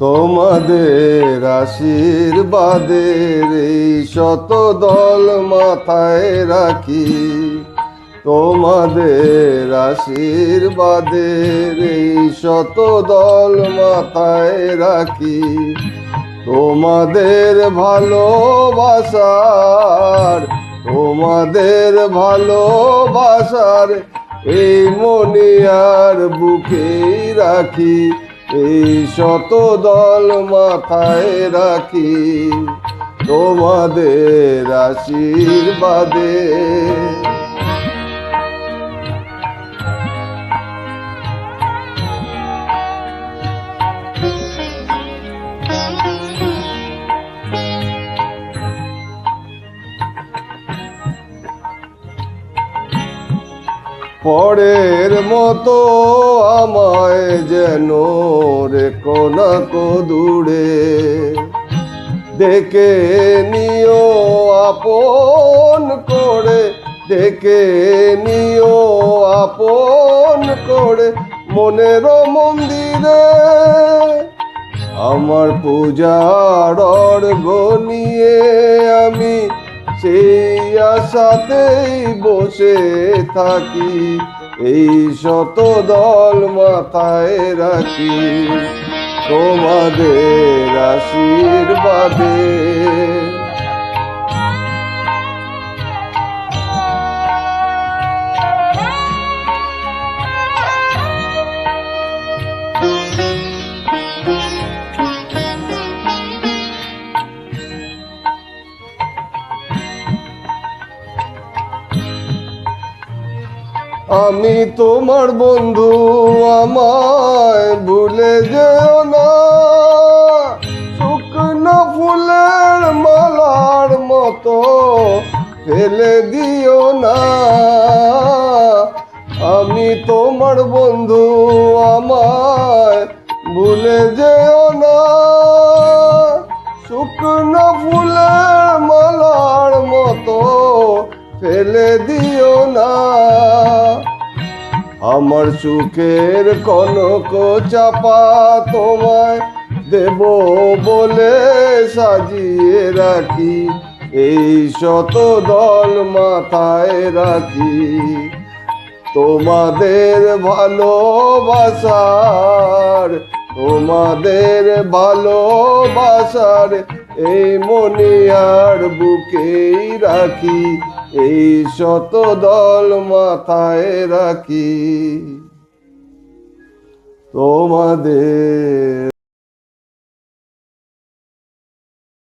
তোমাদের আশীর্বাদের এই শত দল মাথায় রাখি। তোমাদের আশীর্বাদের এই শত দল মাথায় রাখি। তোমাদের ভালোবাসার তোমাদের ভালোবাসার এই মনিয়ার বুকেই রাখি। এই শত দল মাথায় রাখি তোমাদের আশীর্বাদে। পরের মতো আমায় যেন রেখো না দূরে। দেখে নিও আপন করে, দেখে নিও আপন করে মনের মন্দিরে। আমার পূজার অর্ঘ নিয়ে আমি সেই আশাতেই বসে থাকি এই শত দল মাথায় রাখি। তোমাদের আশীর্বাদে আমি তোমার বন্ধু, আমায় ভুলে যেও না। শুকনো ফুলের মালার মতো ফেলে দিও না। আমি তোমার বন্ধু, আমায় ভুলে যেও না। শুকনো ফুলের মালার মতো ফেলে দিও আমার সুখের কনক চাপা তোমায় দেব বলে সাজিয়ে রাখি। এই শত দল মাথায় রাখি। তোমাদের ভালোবাসার তোমাদের ভালোবাসার এই মনিয়ার বুকেই রাখি। এই শত দল মাথায় রাখি। তোমাদের